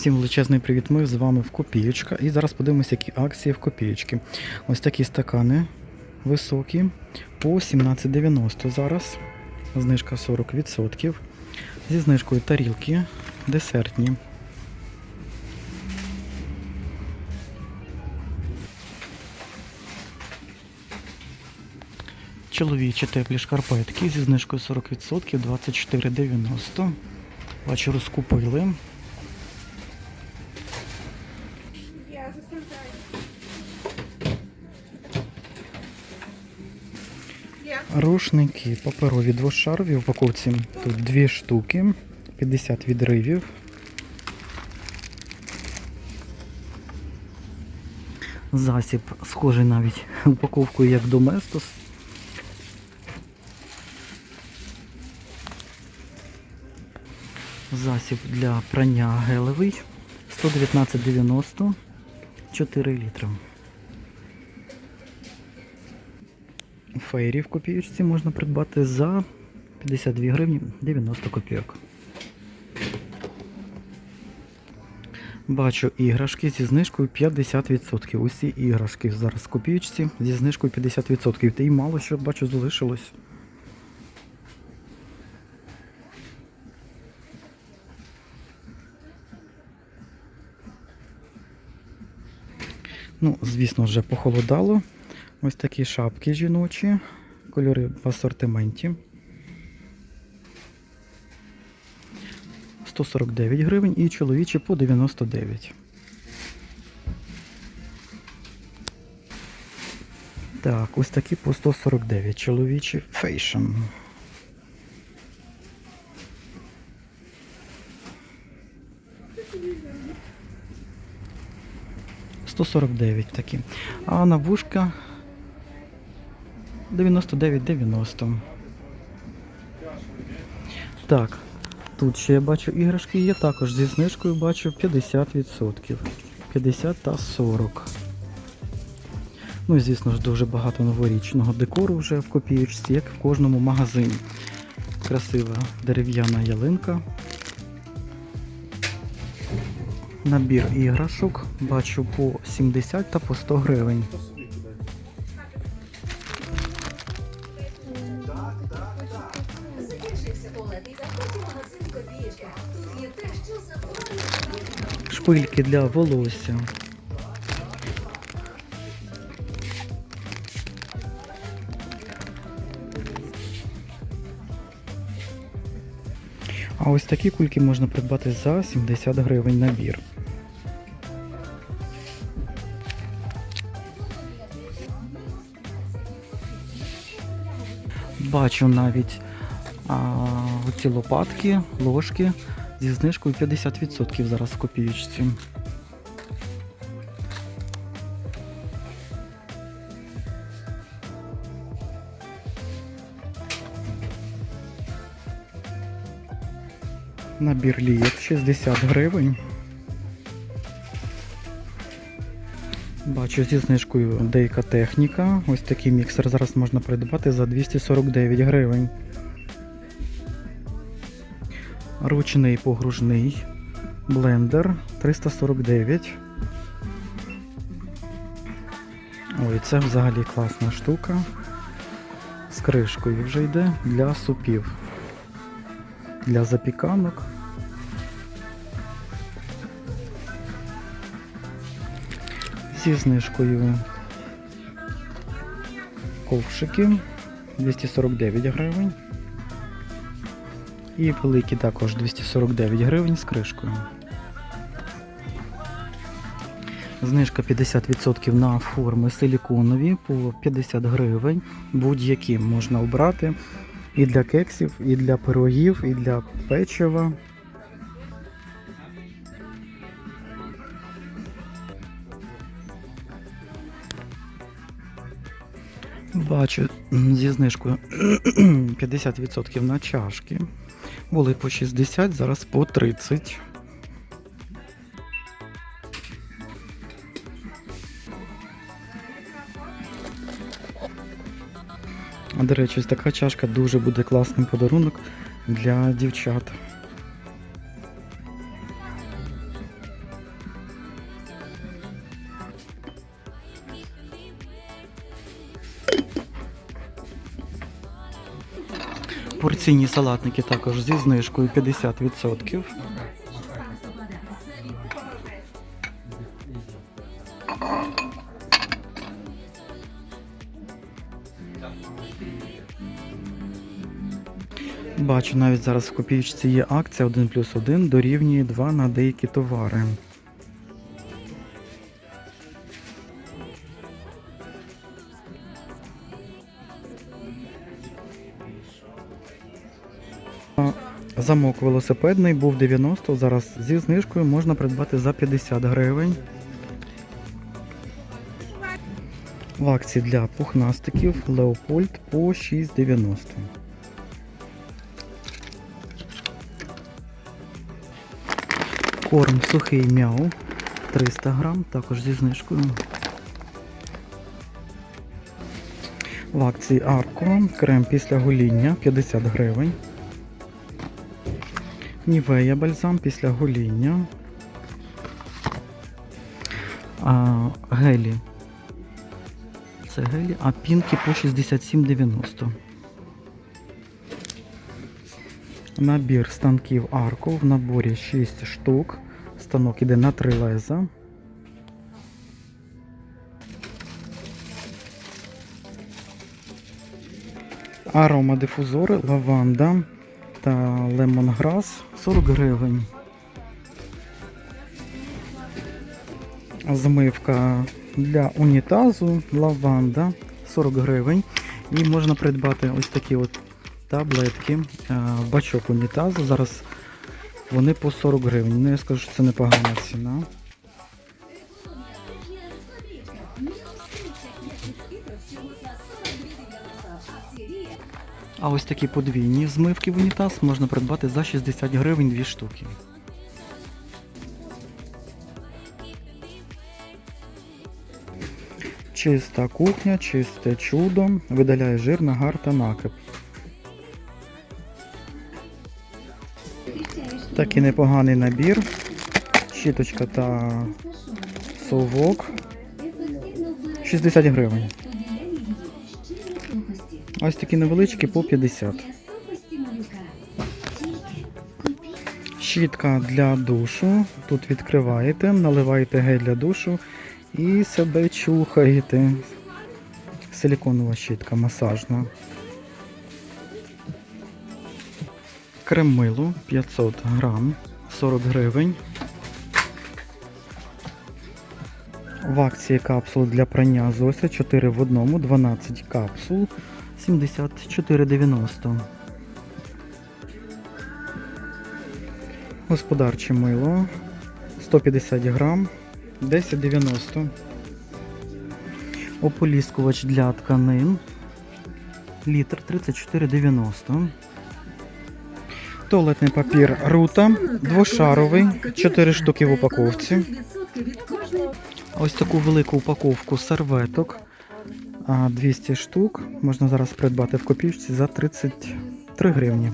Всім величезний привіт. Ми з вами в Копієчка. І зараз подивимося, які акції в Копієчки. Ось такі стакани високі по 17,90 зараз. Знижка 40%. Зі знижкою тарілки десертні. Чоловічі теплі шкарпетки зі знижкою 40% 24,90. Бачу, розкупили. Рушники паперові двошарові в упаковці. Тут дві штуки, 50 відривів. Засіб схожий навіть упаковкою як Доместос. Засіб для прання гелевий 119,90 4 літри. Фейрі в копієчці можна придбати за 52 гривні 90 копійок. Бачу іграшки зі знижкою 50%. Усі іграшки зараз в копієчці зі знижкою 50%. Та й мало що бачу залишилось. Ну, звісно, вже похолодало. Ось такі шапки жіночі, кольори в асортименті. 149 гривень і чоловічі по 99. Так, ось такі по 149. Чоловічі фейшн. Сто сорок дев'ять такі. А на вушка 99,90. Так, тут ще я бачу іграшки є, також зі знижкою бачу 50%. 50 та 40. Ну і звісно ж дуже багато новорічного декору вже в копієчці, як в кожному магазині. Красива дерев'яна ялинка. Набір іграшок бачу по 70 та по 100 гривень. Шпильки для волосся. А ось такі кульки можна придбати за 70 гривень набір. Бачу навіть а, оці лопатки, ложки зі знижкою 50% зараз в копієчці. Набір лієт 60 гривень. Бачу зі знижкою деяка техніка. Ось такий міксер зараз можна придбати за 249 гривень. Ручний погружний блендер 349. Ой, це взагалі класна штука. З кришкою вже йде для супів. Для запіканок. Зі знижкою ковшики 249 гривень. І великі також 249 гривень з кришкою. Знижка 50% на форми силіконові по 50 гривень. Будь-які можна обрати. І для кексів, і для пирогів, і для печива. Бачу зі знижкою 50% на чашки. Були по 60, зараз по 30. А, До речі, така чашка дуже буде класним подарунок для дівчат. Порційні салатники також зі знижкою 50%. Бачу, навіть зараз в копійці є акція 1 плюс 1 дорівнює 2 на деякі товари. Замок велосипедний був 90, зараз зі знижкою можна придбати за 50 гривень. В акції для пухнастиків Леопольд по 6,90. Корм сухий мяу 300 грам, також зі знижкою. В акції Арко крем після гоління 50 гривень. Нівея бальзам після гоління. А, гелі. Це гелі, а пінки по 67,90. Набір станків Арко в наборі 6 штук. Станок іде на 3 леза. Аромадифузори, лаванда та лемонграс 40 гривень. Змивка для унітазу, лаванда 40 гривень. І можна придбати ось такі от таблетки, е, бачок унітазу. Зараз вони по 40 гривень. Ну я скажу, що це непогана ціна. А ось такі подвійні змивки в унітаз можна придбати за 60 гривень 2 штуки. Чиста кухня, чисте чудо, видаляє жир, нагар та накип. Такий непоганий набір. Щіточка та совок. 60 гривень. Ось такі невеличкі по 50. Щітка для душу. Тут відкриваєте, наливаєте гель для душу і себе чухаєте. Силіконова щітка масажна. Крем мило 500 грам, 40 гривень. В акції капсул для прання Зося 4 в одному, 12 капсул, 74,90. Господарче мило 150 грам, 10,90. Ополіскувач для тканин. Літр 34,90. Туалетний папір Рута, двошаровий, 4 штуки в упаковці. Ось таку велику упаковку серветок. А, 200 штук. Можна зараз придбати в копійці за 33 гривні.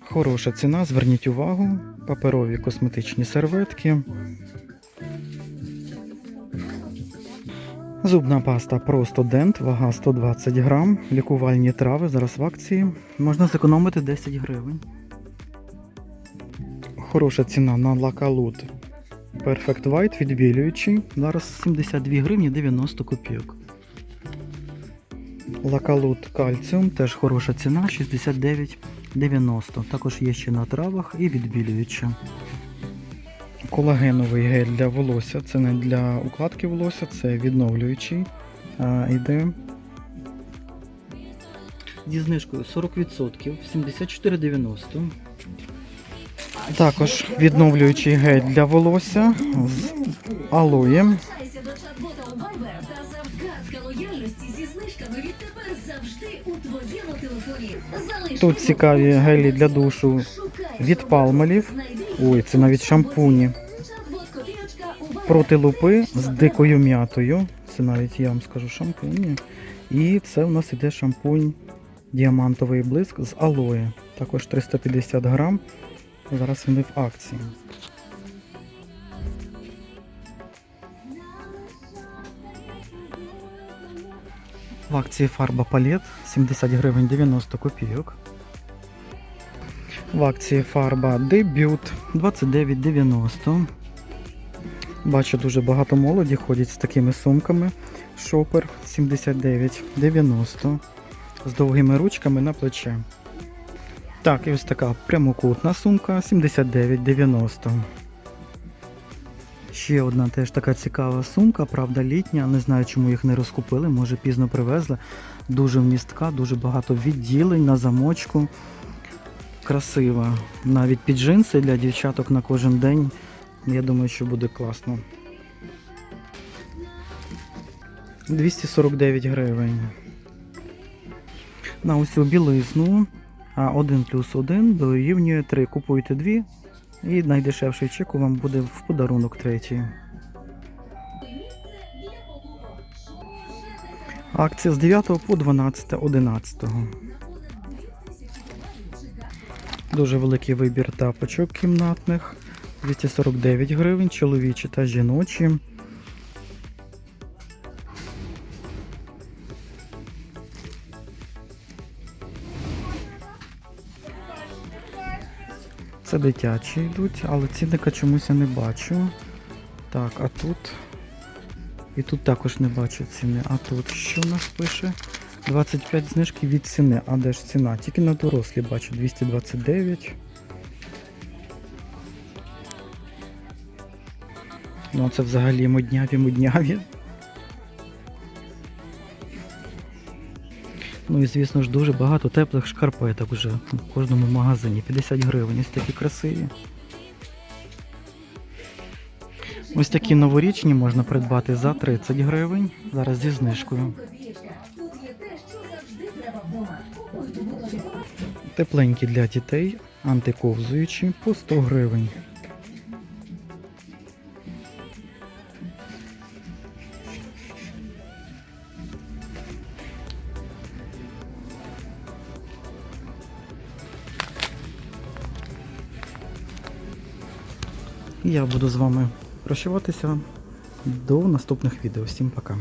Хороша ціна, зверніть увагу. Паперові косметичні серветки. Зубна паста просто дент, вага 120 грам. Лікувальні трави зараз в акції. Можна зекономити 10 гривень. Хороша ціна на лакалут. Perfect White відбілюючий. Зараз 72 гривні 90 копійок. Лакалут кальціум, теж хороша ціна, 69,90. Також є ще на травах і відбілююча. Колагеновий гель для волосся. Це не для укладки волосся, це відновлюючий. А, йде зі знижкою 40%, 74,90. Також відновлюючий гель для волосся з алоєм. Тут цікаві гелі для душу від палмолів. Знайди Ой, це навіть шампуні. Проти лупи з дикою м'ятою. Це навіть я вам скажу шампуні. І це у нас іде шампунь діамантовий блиск з алоє. Також 350 грам. Зараз вони в акції. В акції фарба палет 70 гривень 90 копійок. В акції фарба дебют 29,90. Бачу, дуже багато молоді ходять з такими сумками. Шопер 79,90 з довгими ручками на плече. Так, і ось така прямокутна сумка 79,90. Ще одна теж така цікава сумка, правда, літня. Не знаю, чому їх не розкупили, може пізно привезли. Дуже вмістка, дуже багато відділень на замочку. Красива. Навіть під джинси для дівчаток на кожен день. Я думаю, що буде класно. 249 гривень. На усю білизну 1 плюс 1 дорівнює 3. Купуйте 2 і найдешевший чек вам буде в подарунок третій. Акція з 9 по 12, 11. Дуже великий вибір тапочок кімнатних. 249 гривень, чоловічі та жіночі. Це дитячі йдуть, але цінника чомусь я не бачу. Так, а тут. І тут також не бачу ціни. А тут що у нас пише? 25 знижки від ціни. А де ж ціна? Тільки на дорослі бачу 229. Ну це взагалі модняві, Ну і звісно ж дуже багато теплих шкарпеток вже в кожному магазині. 50 гривень, ось такі красиві. Ось такі новорічні можна придбати за 30 гривень. Зараз зі знижкою. Тепленькі для дітей, антиковзуючі по 100 гривень. Я буду з вами прощаватися до наступних відео. Всім пока.